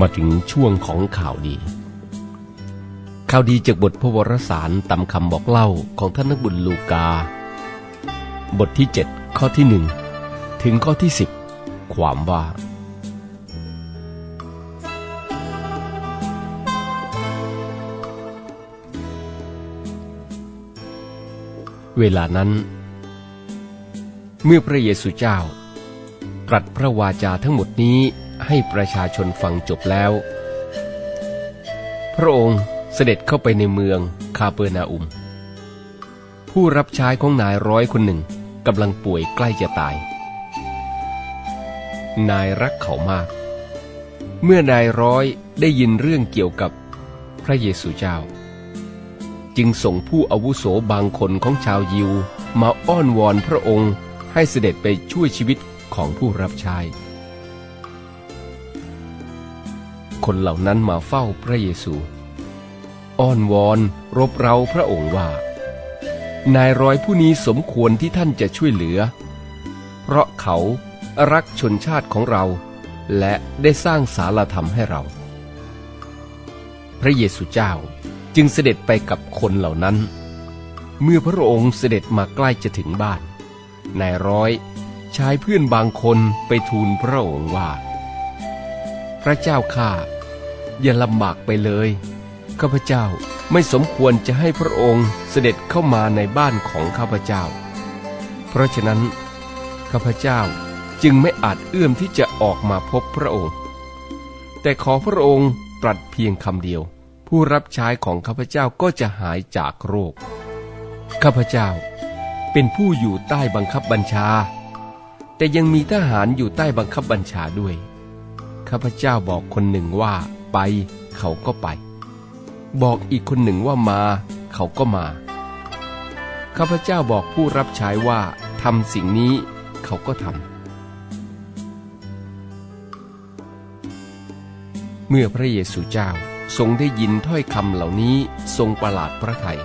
มาถึงช่วงของข่าวดี ข่าวดีจากบทพระวรสารตามคำบอกเล่าของท่านนักบุญลูกา บทที่ 7 ข้อที่หนึ่งถึงข้อที่ 10 ความว่า เวลานั้น เมื่อพระเยซูเจ้าตรัสพระวาจาทั้งหมดนี้ ให้ประชาชนฟังจบแล้ว พระองค์เสด็จเข้าไปในเมืองคาเปอร์นาอุม ผู้รับใช้ของนายร้อยคนหนึ่งกำลังป่วยใกล้จะตาย นายรักเขามาก เมื่อนายร้อยได้ยินเรื่องเกี่ยวกับพระเยซูเจ้า จึงส่งผู้อาวุโสบางคนของชาวยิวมาอ้อนวอนพระองค์ให้เสด็จไปช่วยชีวิตของผู้รับใช้ คนเหล่านั้นมาเฝ้าพระเยซู อ้อนวอนรบเร้าพระองค์ว่า นายร้อยผู้นี้สมควรที่ท่านจะช่วยเหลือ เพราะเขารักชนชาติของเรา และได้สร้างสารธรรมให้เรา พระเยซูเจ้าจึงเสด็จไปกับคนเหล่านั้น เมื่อพระองค์เสด็จมาใกล้จะถึงบ้าน นายร้อยชายเพื่อนบางคนไปทูลพระองค์ว่า พระเจ้าข้า อย่าลำบากไปเลย ข้าพเจ้าไม่สมควรจะให้พระองค์เสด็จเข้ามาในบ้านของข้าพเจ้า เพราะฉะนั้น ข้าพเจ้าจึงไม่อาจเอื้อมที่จะออกมาพบพระองค์ แต่ขอพระองค์ตรัสเพียงคำเดียว ผู้รับใช้ของข้าพเจ้าก็จะหายจากโรค ข้าพเจ้าเป็นผู้อยู่ใต้บังคับบัญชา แต่ยังมีทหารอยู่ใต้บังคับบัญชาด้วย ข้าพเจ้าบอกคนหนึ่งว่า ไป เขาก็ไป บอกอีกคนหนึ่งว่ามา เขาก็มา ข้าพเจ้าบอกผู้รับใช้ว่าทำสิ่งนี้เขาก็ทำ เมื่อพระเยซูเจ้าทรงได้ยินถ้อยคำเหล่านี้ทรงประหลาดพระทัย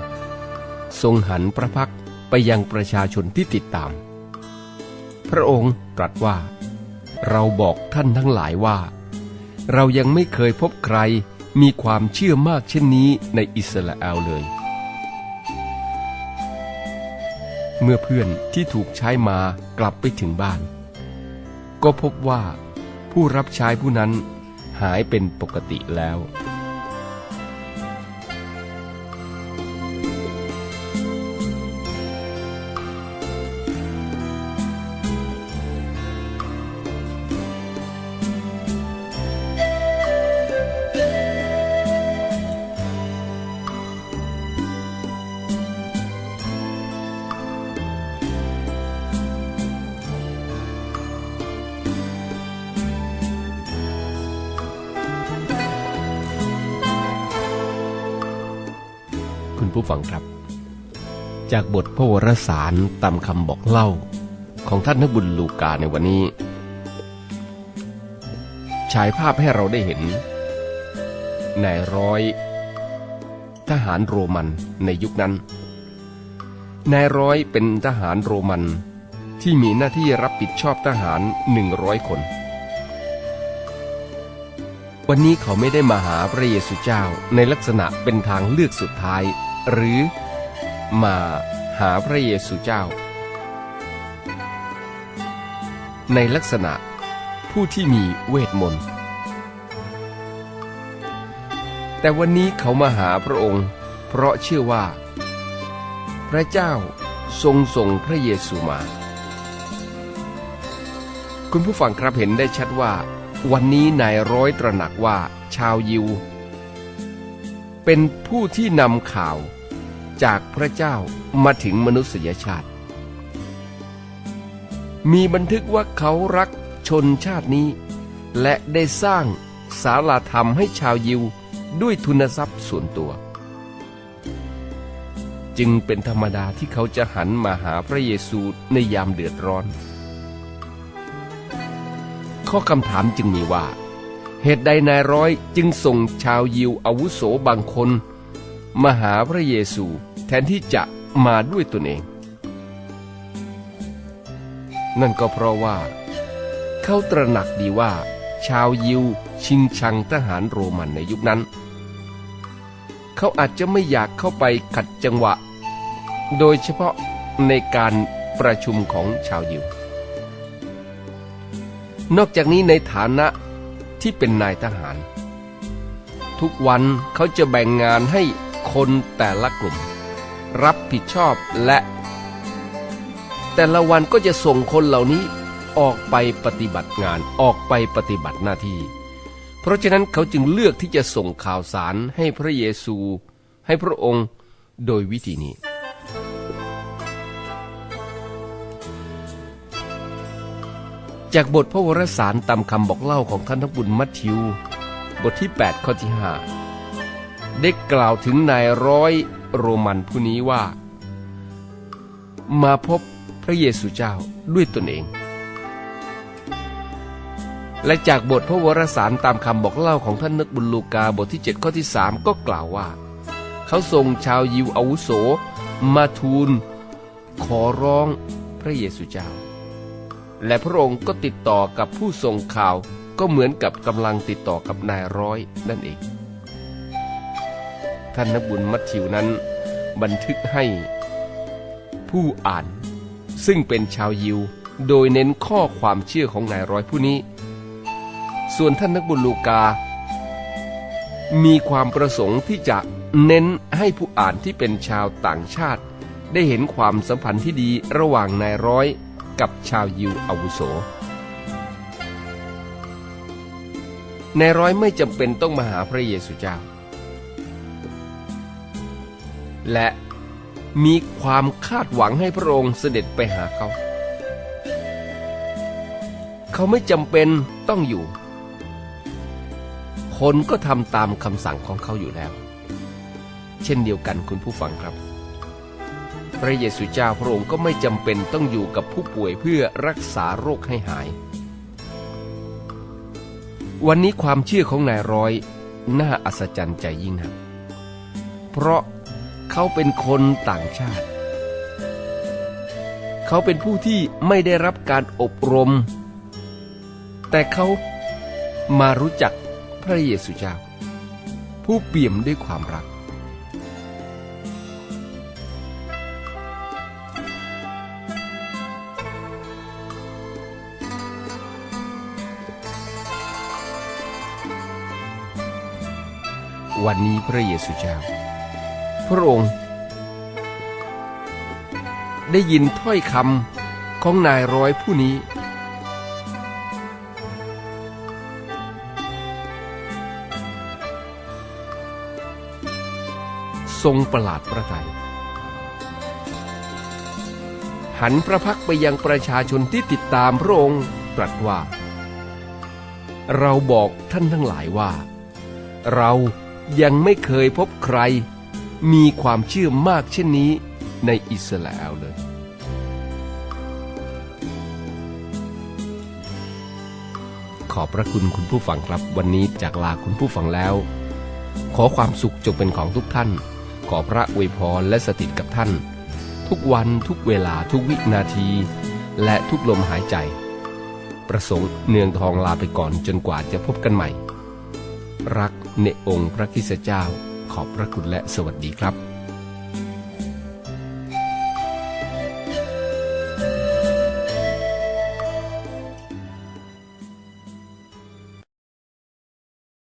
ทรงหันพระพักไปยังประชาชนที่ติดตาม พระองค์ตรัสว่า เราบอกท่านทั้งหลายว่า เรายังไม่เคยพบใครมีความเชื่อมากเช่นนี้ในอิสราเอลเลย เมื่อเพื่อนที่ถูกใช้มากลับไปถึงบ้าน ก็พบว่าผู้รับใช้ผู้นั้นหายเป็นปกติแล้ว คุณผู้ฟังครับ จากบทพระวรสารตามคำบอกเล่า ของท่านนักบุญลูกาในวันนี้ ฉายภาพให้เราได้เห็นนายร้อย ทหารโรมันในยุคนั้นนายร้อยเป็นทหารโรมันที่มีหน้าที่รับผิดชอบทหารหนึ่งร้อยคน วันนี้เขาไม่ได้มาหาพระเยซูเจ้าในลักษณะเป็นทางเลือกสุดท้าย หรือมาหาพระเยซูเจ้า ในลักษณะผู้ที่มีเวทมนต์ แต่วันนี้เขามาหาพระองค์ เพราะเชื่อว่า พระเจ้าทรงส่งพระเยซูมา คุณผู้ฟังครับเห็นได้ชัดว่า วันนี้นายร้อยตระหนักว่าชาวยิว เป็นผู้ที่นำข่าวจากพระเจ้ามาถึงมนุษยชาติ มีบันทึกว่าเขารักชนชาตินี้ และได้สร้างศาลาธรรมให้ชาวยิวด้วยทุนทรัพย์ส่วนตัว จึงเป็นธรรมดาที่เขาจะหันมาหาพระเยซูในยามเดือดร้อน ข้อคำถามจึงมีว่า เหตุใดนายร้อยจึงส่งชาวยิวอาวุโสบางคน มาหาพระเยซูแทนที่จะมาด้วยตนเอง นั่นก็เพราะว่า เขาตระหนักดีว่า ชาวยิวชิงชังทหารโรมันในยุคนั้น เขาอาจจะไม่อยากเข้าไปขัดจังหวะ โดยเฉพาะในการประชุมของชาวยิว นอกจากนี้ในฐานะ ที่เป็นนายทหาร ทุกวันเขาจะแบ่งงานให้คนแต่ละกลุ่ม รับผิดชอบและ แต่ละวันก็จะส่งคนเหล่านี้ออกไปปฏิบัติงานออกไปปฏิบัติหน้าที่ เพราะฉะนั้นเขาจึงเลือกที่จะส่งข่าวสารให้พระเยซู ให้พระองค์โดยวิธีนี้ จากบทพระวรสารตามคำบอกเล่าของท่านทบุญมัทธิว บทที่ 8 ข้อที่5ได้กล่าวถึงนายร้อยโรมันผู้นี้ว่า มาพบพระเยซูเจ้าด้วยตนเอง และจากบทพระวรสารตามคำบอกเล่าของท่านนึกบุญลูกาบทที่ 7 ข้อที่ 3 ก็กล่าวว่า เขาส่งชาวยิวอาวุโส มาทูล ขอร้องพระเยซูเจ้า และพระองค์ก็ติดต่อกับผู้ส่งข่าวก็เหมือนกับกำลังติดต่อกับนายร้อยนั่นเอง ท่านนกบุญมัทธิวนั้น บันทึกให้ ผู้อ่าน ซึ่งเป็นชาวยิว โดยเน้นข้อความเชื่อของนายร้อยผู้นี้ ส่วนท่านนักบุญลูกา มีความประสงค์ที่จะเน้นให้ผู้อ่านที่เป็นชาวต่างชาติ ได้เห็นความสัมพันธ์ที่ดีระหว่างนายร้อย กับชาวยิวอาวุโสนายร้อยไม่จำเป็นต้องมาหาพระเยซูเจ้า และมีความคาดหวังให้พระองค์เสด็จไปหาเขา เขาไม่จำเป็นต้องอยู่ คนก็ทำตามคำสั่งของเขาอยู่แล้ว เช่นเดียวกันคุณผู้ฟังครับ พระเยซูเจ้าพระองค์ก็ไม่จำเป็นต้องอยู่กับผู้ป่วยเพื่อรักษาโรคให้หาย วันนี้ความเชื่อของนายร้อยน่าอัศจรรย์ใจยิ่งนัก เพราะเขาเป็นคนต่างชาติ เขาเป็นผู้ที่ไม่ได้รับการอบรม แต่เขามารู้จักพระเยซูเจ้า ผู้เปี่ยมด้วยความรัก วันนี้พระเยซูเจ้า พระองค์ ได้ยินถ้อยคำของนายร้อยผู้นี้ ทรงประหลาดพระทัยหันพระพักไปยังประชาชนที่ติดตามพระองค์ตรัสว่า เราบอกท่านทั้งหลายว่า เรา ยังไม่เคยพบใคร มีความเชื่อมากเช่นนี้ในอิสราเอลเลย ขอบพระคุณคุณผู้ฟังครับวันนี้จากลาคุณผู้ฟังแล้ว ขอความสุขจงเป็นของทุกท่าน ขอพระอวยพรและสถิตกับท่าน ทุกวันทุกเวลาทุกวินาที และทุกลมหายใจ ประสงค์เนืองทองลาไปก่อนจนกว่าจะพบกันใหม่ รักในองค์พระคิสเจ้า ขอบพระคุณและสวัสดีครับ